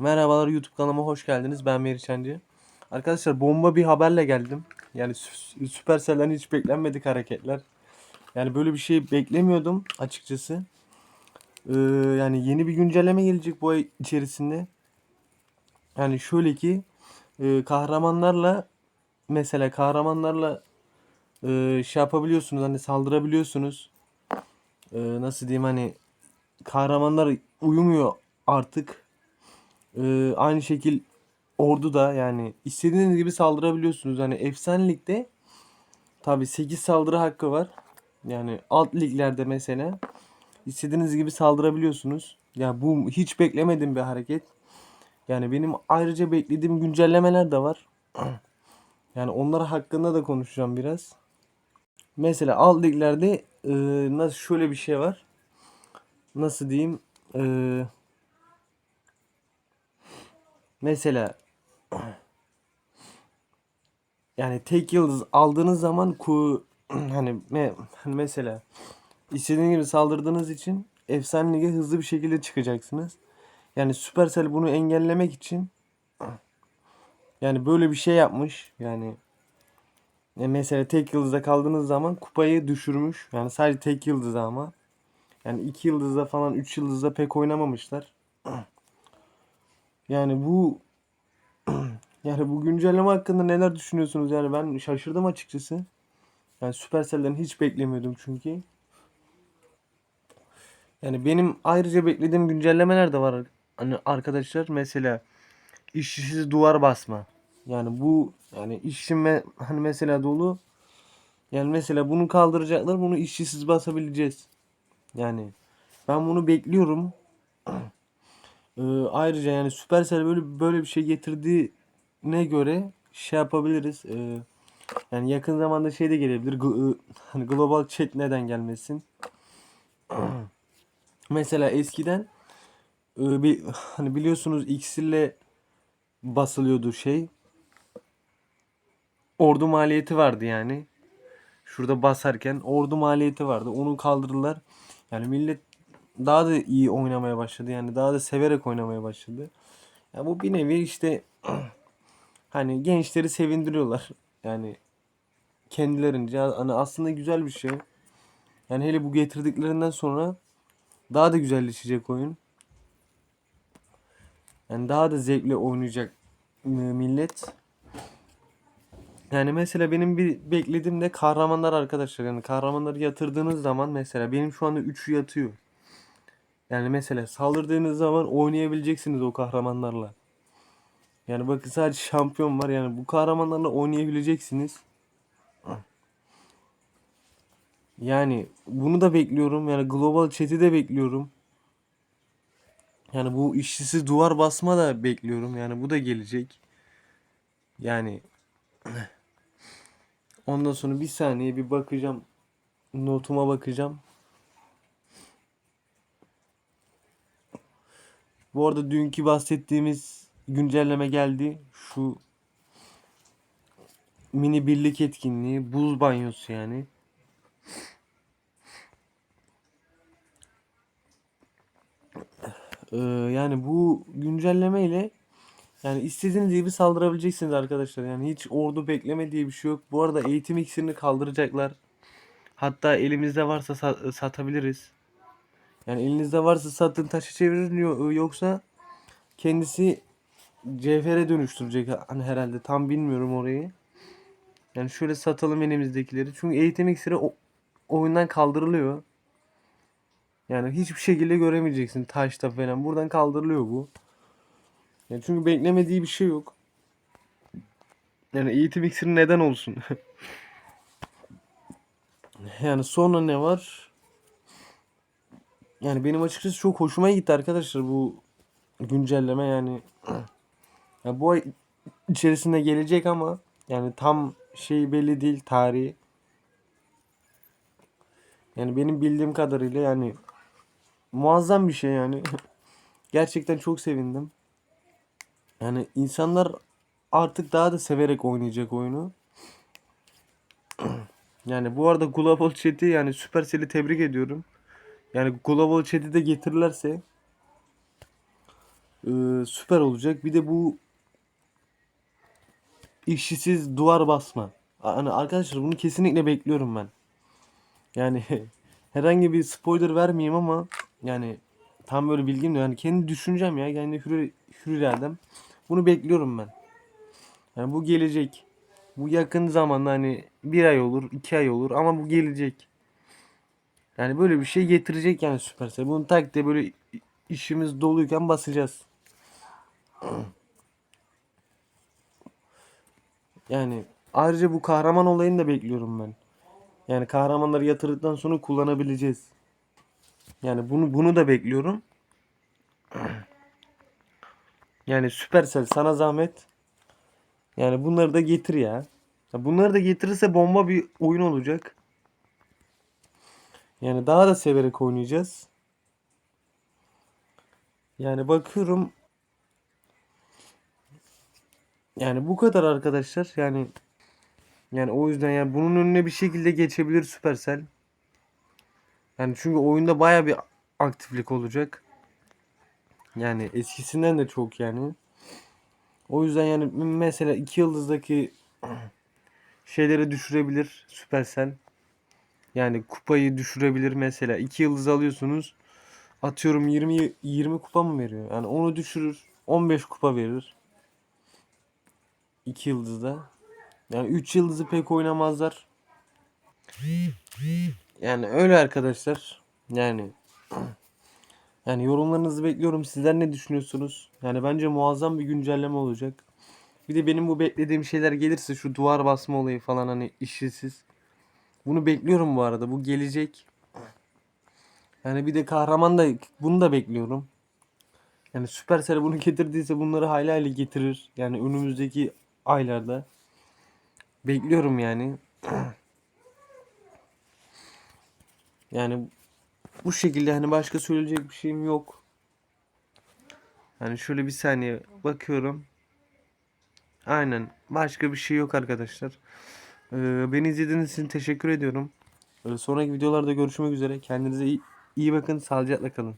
Merhabalar YouTube kanalıma hoş geldiniz. Ben Meriçancı. Arkadaşlar bomba bir haberle geldim. Yani Sü- Supercell'den hiç beklenmedik hareketler. Yani böyle bir şey beklemiyordum açıkçası. Ee, yani yeni bir güncelleme gelecek bu ay içerisinde. Yani şöyle ki e, kahramanlarla mesela kahramanlarla e, şey yapabiliyorsunuz hani saldırabiliyorsunuz. E, nasıl diyeyim hani kahramanlar uyumuyor artık. Ee, aynı şekil ordu da yani istediğiniz gibi saldırabiliyorsunuz. Hani efsanelikte tabi 8 saldırı hakkı var. Yani alt liglerde mesela istediğiniz gibi saldırabiliyorsunuz. Ya bu hiç beklemedim bir hareket. Yani benim ayrıca beklediğim güncellemeler de var. Yani onlar hakkında da konuşacağım biraz. Mesela alt liglerde e, nasıl şöyle bir şey var. Nasıl diyeyim? Eee Mesela yani tek yıldız aldığınız zaman ku hani me, hani mesela istediğiniz gibi saldırdığınız için efsane lige hızlı bir şekilde çıkacaksınız. Yani Supercell bunu engellemek için yani böyle bir şey yapmış. Yani e, mesela tek yıldızda kaldığınız zaman kupayı düşürmüş. Yani sadece tek yıldızda ama. Yani iki yıldızda falan üç yıldızda pek oynamamışlar. Yani bu yani bu güncelleme hakkında neler düşünüyorsunuz? Yani ben şaşırdım açıkçası. Yani Supercell'den hiç beklemiyordum çünkü. Yani benim ayrıca beklediğim güncellemeler de var. Hani arkadaşlar mesela işsiz duvar basma. Yani bu yani işime hani mesela dolu. Yani mesela bunu kaldıracaklar. Bunu işsiz basabileceğiz. Yani ben bunu bekliyorum. Ee, ayrıca yani Supercell böyle böyle bir şey getirdiğine göre şey yapabiliriz. Ee, yani yakın zamanda şey de gelebilir. Gl- hani global chat neden gelmesin? Mesela eskiden e, bir hani biliyorsunuz iksirle basılıyordu şey. Ordu maliyeti vardı yani. Şurada basarken ordu maliyeti vardı. Onu kaldırdılar. Yani millet daha da iyi oynamaya başladı. Yani daha da severek oynamaya başladı. Ya bu bir nevi işte hani gençleri sevindiriyorlar. Yani kendilerince hani aslında güzel bir şey. Yani hele bu getirdiklerinden sonra daha da güzelleşecek oyun. Yani daha da zevkle oynayacak millet. Yani mesela benim bir beklediğim de kahramanlar arkadaşlar. Yani kahramanları yatırdığınız zaman mesela benim şu anda 3'ü yatıyor. Yani mesela saldırdığınız zaman oynayabileceksiniz o kahramanlarla. Yani bakın sadece şampiyon var. Yani bu kahramanlarla oynayabileceksiniz. Yani bunu da bekliyorum. Yani global chat'i de bekliyorum. Yani bu işsiz duvar basma da bekliyorum. Yani bu da gelecek. Yani ondan sonra bir saniye bir bakacağım. Notuma bakacağım. Bu arada dünkü bahsettiğimiz güncelleme geldi. Şu mini birlik etkinliği, buz banyosu yani. Ee, yani bu güncelleme ile yani istediğiniz gibi saldırabileceksiniz arkadaşlar. Yani hiç ordu bekleme diye bir şey yok. Bu arada eğitim iksirini kaldıracaklar. Hatta elimizde varsa sa- satabiliriz. Yani elinizde varsa satın taşı çevirin yo- yoksa kendisi cevhere dönüştürecek hani herhalde tam bilmiyorum orayı. Yani şöyle satalım elimizdekileri. Çünkü eğitim iksiri oyundan kaldırılıyor. Yani hiçbir şekilde göremeyeceksin taşta falan. Buradan kaldırılıyor bu. Yani çünkü beklemediği bir şey yok. Yani eğitim iksiri neden olsun? yani sonra ne var? Yani benim açıkçası çok hoşuma gitti arkadaşlar bu güncelleme yani. Ya bu ay içerisinde gelecek ama yani tam şey belli değil tarihi. Yani benim bildiğim kadarıyla yani muazzam bir şey yani. Gerçekten çok sevindim. Yani insanlar artık daha da severek oynayacak oyunu. Yani bu arada Global Chat'i yani Supercell'i tebrik ediyorum. Yani Global Chat'i de getirirlerse Ee, süper olacak. Bir de bu işsiz duvar basma. Hani arkadaşlar bunu kesinlikle bekliyorum ben. Yani herhangi bir spoiler vermeyeyim ama yani tam böyle bilgim de yani kendi düşüncem ya kendi hür, hür iradem. Bunu bekliyorum ben. Yani bu gelecek. Bu yakın zamanda hani bir ay olur, iki ay olur ama bu gelecek. Yani böyle bir şey getirecek yani Supercell. Bunu tak diye böyle işimiz doluyken basacağız. Yani ayrıca bu kahraman olayını da bekliyorum ben. Yani kahramanları yatırdıktan sonra kullanabileceğiz. Yani bunu bunu da bekliyorum. Yani Supercell sana zahmet. Yani bunları da getir ya. Bunları da getirirse bomba bir oyun olacak. Yani daha da severek oynayacağız. Yani bakıyorum. Yani bu kadar arkadaşlar. Yani yani o yüzden yani bunun önüne bir şekilde geçebilir Supercell. Yani çünkü oyunda baya bir aktiflik olacak. Yani eskisinden de çok yani. O yüzden yani mesela iki yıldızdaki şeyleri düşürebilir Supercell. Yani kupayı düşürebilir mesela. 2 yıldız alıyorsunuz. Atıyorum 20 20 kupa mı veriyor? Yani onu düşürür. 15 kupa verir. 2 yıldızda. Yani 3 yıldızı pek oynamazlar. Yani öyle arkadaşlar. Yani yani yorumlarınızı bekliyorum. Sizler ne düşünüyorsunuz? Yani bence muazzam bir güncelleme olacak. Bir de benim bu beklediğim şeyler gelirse şu duvar basma olayı falan hani işsiz. Bunu bekliyorum bu arada. Bu gelecek. Yani bir de kahraman da bunu da bekliyorum. Yani Supercell bunu getirdiyse bunları hayli hayli getirir. Yani önümüzdeki aylarda. Bekliyorum yani. Yani bu şekilde hani başka söyleyecek bir şeyim yok. Yani şöyle bir saniye bakıyorum. Aynen. Başka bir şey yok arkadaşlar. Ee, beni izlediğiniz için teşekkür ediyorum. Ee, sonraki videolarda görüşmek üzere. Kendinize iyi, iyi bakın. Sağlıcakla kalın.